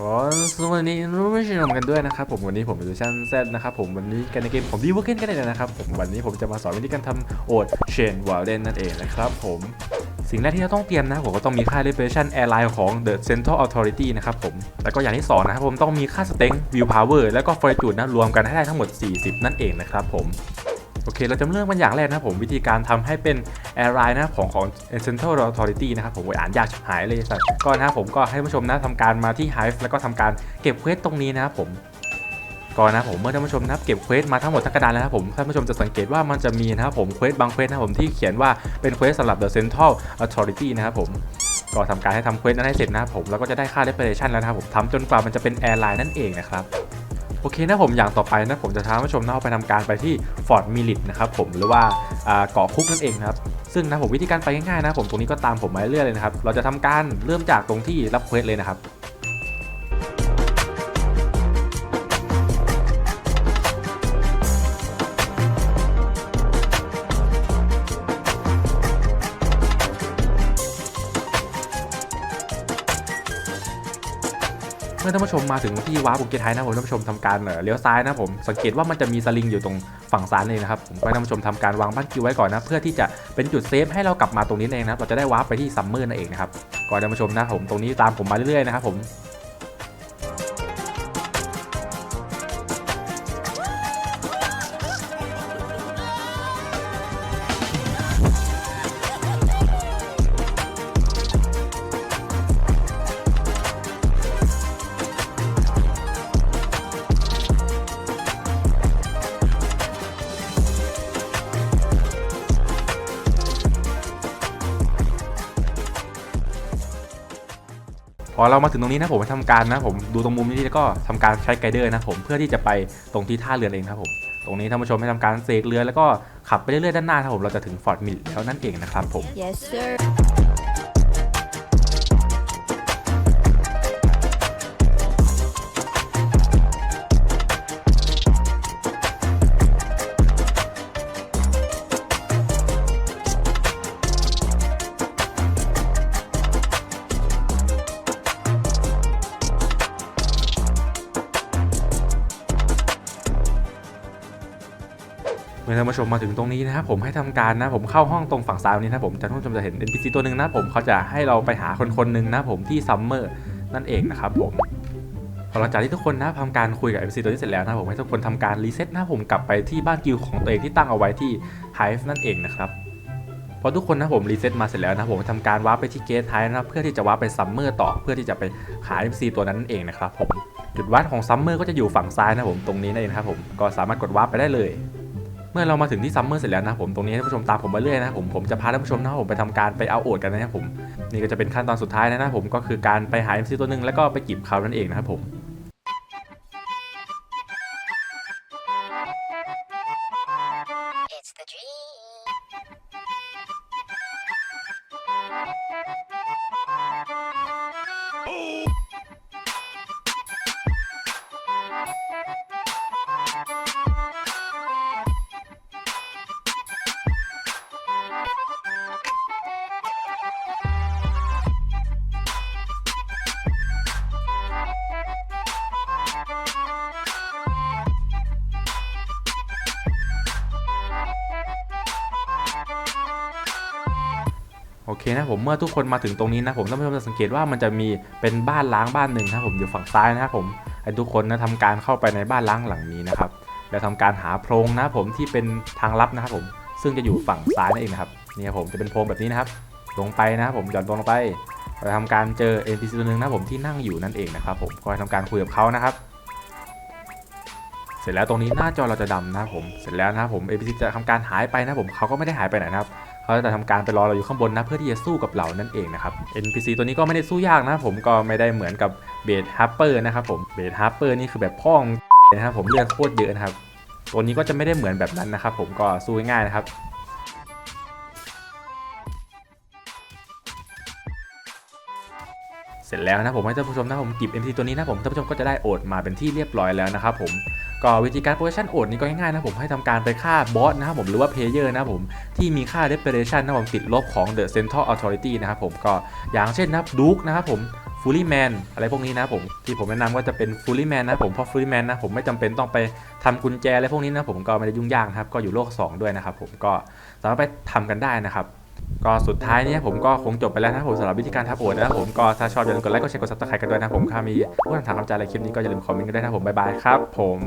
อ๋อสวัสดีรู้ไม่ใช่ชมกันด้วยนะครับผมวันนี้ผมอยู่ชั้นเซตนะครับผมวันนี้กันในเกมผมดีเวอร์เกนกันเลยนะครับผมวันนี้ผมจะมาสอนวิธีการทำโอดเชนวอลเลนนั่นเองนะครับผมสิ่งแรกที่เราต้องเตรียมนะผมก็ต้องมีค่า Reputation Airline ของ The Central Authority นะครับผม แล้วก็อย่างที่สองนะครับผมต้องมีค่า Strength Will Power แล้วก็ Fortitude นะรวมกันให้ได้ทั้งหมด 40 นั่นเองนะครับผม โอเค เราจะเริ่มกันอย่างแรกนะครับผมวิธีการทำให้เป็น Airline นะครับของของ Central Authority นะครับผมอ่านยากหายเลยสัตว์ก็นะครับผมก็ให้ผู้ชมนะทำการมาที่ Hive แล้วก็ทำการเก็บเควสตรงนี้นะครับผมก่อนนะครับผมเมื่อท่านผู้ชมนะครับเก็บเควสมาทั้งหมดทั้งกระดานแล้วนะครับผมท่านผู้ชมจะสังเกตว่ามันจะมีนะครับผมเควสบางเควสนะครับผมที่เขียนว่าเป็นเควสสำหรับ The Central Authority นะครับผมก็ทำการให้ทำเควสนั้นให้เสร็จนะครับผมแล้วก็จะได้ค่า Reputation แล้วนะครับผมทำจนกว่ามันจะเป็น Airline นั่นเองนะครับ โอเคนะผมอย่างต่อไปนะผมจะท้าผู้ชมนะเอาไปทำการไปที่ฟอร์ดมิลิตนะครับผมหรือว่าเกาะคุกนั่นเองครับซึ่งนะผมวิธีการไปง่ายๆนะผมตรงนี้ก็ตามผมมาเรื่อยๆเลยนะครับเราจะทำการเริ่มจากตรงที่รับเควสเลยนะครับ มื่อท่านผู้ชมมาถึงที่ว้าปบุกเกตไทยนะผมท่านผู้ชมทำการเลี้ยวซ้ายนะผมสังเกตว่ามันจะมีสลิงอยู่ตรงฝั่งซ้ายเลยนะครับผมก็ให้ท่านผู้ชมทำการวางบ้านคิวไว้ก่อนนะเพื่อที่จะเป็นจุดเซฟให้เรากลับมาตรงนี้เองนะเราจะได้ว้าไปที่ซัมเมอร์นั่นเองนะครับก่อนท่านผู้ชมนะผมตรงนี้ตามผมมาเรื่อยๆนะครับผม เรามาถึงตรงนี้นะผมไปทำการนะผมดูตรงมุมนี้แล้วก็ทำการใช้ไกด์เดอร์นะผมเพื่อที่จะไปตรงที่ท่าเรือเองครับผมตรงนี้ท่านผู้ชมให้ทำการเซกเรือแล้วก็ขับไปเรื่อยๆด้านหน้าครับผมเราจะถึงฟอร์ดมิลแล้วนั่นเองนะครับผม Yes, sir. เมื่อท่านผู้ชมมาถึงตรงนี้นะครับผมให้ทำการนะผมเข้าห้องตรงฝั่งซ้ายนี้นะผมจะท่านผู้ชมจะเห็น NPC ตัวหนึ่งนะผมเขาจะให้เราไปหาคนคนหนึ่งนะผมที่ซัมเมอร์นั่นเองนะครับผมพอหลังจากที่ทุกคนนะทำการคุยกับ NPC ตัวนี้เสร็จแล้วนะผมให้ทุกคนทำการรีเซ็ตนะผมกลับไปที่บ้านกิลของตัวเองที่ตั้งเอาไว้ที่ Hive นั่นเองนะครับพอทุกคนนะผมรีเซ็ตมาเสร็จแล้วนะผมทำการวาร์ปไปที่เกตไฮนะเพื่อที่จะวาร์ปไปซัมเมอร์ต่อเพื่อที่จะไปหา NPC ตัวนั้นนั่นเองนะครับผมจุดวัดของซัมเมอร์ก็จะอยู่ฝั่งซ้ายนะผมตรงนี้นั่นเองครับผมก็สามารถกดวาร์ปไปได้เลย เมื่อเรามาถึงที่ซัมเมอร์เสร็จแล้วนะผมตรงนี้ให้ท่านผู้ชมตามผมมาเรื่อยนะผมผมจะพาท่านผู้ชมนะผมไปทำการไปเอาโอดกันนะครับผมนี่ก็จะเป็นขั้นตอนสุดท้ายนะนะผมก็คือการไปหา MC ตัวหนึ่งแล้วก็ไปจีบเขานั่นเองนะครับผม It's the โอเคนะผมเมื่อทุกคนมาถึงตรงนี้นะผมท่านผู้ชมจะสังเกตว่ามันจะมีเป็นบ้านล้างบ้านหนึ่งนะครับผมอยู่ฝั่งซ้ายนะครับผมให้ทุกคนนะทำการเข้าไปในบ้านล้างหลังนี้นะครับแล้วทำการหาโพรงนะผมที่เป็นทางลับนะครับผม ซึ่งจะอยู่ฝั่งซ้ายนั่นเองนะครับนี่ครับผมจะเป็นโพรงแบบนี้นะครับ ลงไปนะครับผมหย่อนตรงลงไปเราทำการเจอ NPC ตัวหนึ่งนะผมที่นั่งอยู่นั่นเองนะครับผมก็ให้ทำการคุยกับเขานะครับ เสร็จแล้วตรงนี้หน้าจอเราจะดำนะครับผมเสร็จแล้วนะครับผม NPC จะทำการหายไปนะครับผมเขาก็ไม่ได้หายไปไหนนะครับ เขาจะทำการไปรอเราอยู่ข้างบนนะเพื่อที่จะสู้กับเรานั่นเองนะครับ NPC ตัวนี้ก็ไม่ได้สู้ยากนะผมก็ไม่ได้เหมือนกับเบดฮับเปอร์นะครับผมเบดฮับเปอร์นี่คือแบบพ่องนะครับผมเลือดโคตรเยอะนะครับตัวนี้ก็จะไม่ได้เหมือนแบบนั้นนะครับผมก็สู้ง่ายนะครับ เสร็จแล้วนะผมให้ท่านผู้ชมนะผมกิบ MT ตัวนี้นะผมท่านผู้ชมก็จะได้โอดมาเป็นที่เรียบร้อยแล้วนะครับผมก็วิธีการโปรชั่นโอดนี้ก็ง่ายๆนะผมให้ทำการไปฆ่าบอสนะครับผมหรือว่าเพลเยอร์นะผมที่มีค่า reparation นะผมติดลบของ The Central Authority นะครับผมก็อย่างเช่นนะครับดูกนะครับผมฟูลี่แมนอะไรพวกนี้นะผมที่ผมแนะนำว่าจะเป็นฟูลี่แมนนะผมเพราะฟูลี่แมนนะผมไม่จำเป็นต้องไปทำกุญแจอะไรพวกนี้นะผมก็ไม่ได้ยุ่งยากนะครับก็อยู่โลก 2 ด้วยนะครับผมก็สามารถไปทำกันได้นะครับ ก็สุดท้ายเนี่ยผมก็คงจบไปแล้วนะผมสำหรับวิธีการทับโอดนะครับผมก็ถ้าชอบอย่าลืมกดไลค์กดแชร์กดซับสไครต์กันด้วยนะผมถ้ามีผู้ถามคำถามอะไรคลิปนี้ก็อย่าลืมคอมเมนต์กันด้วยนะผมบ๊ายบายครับผม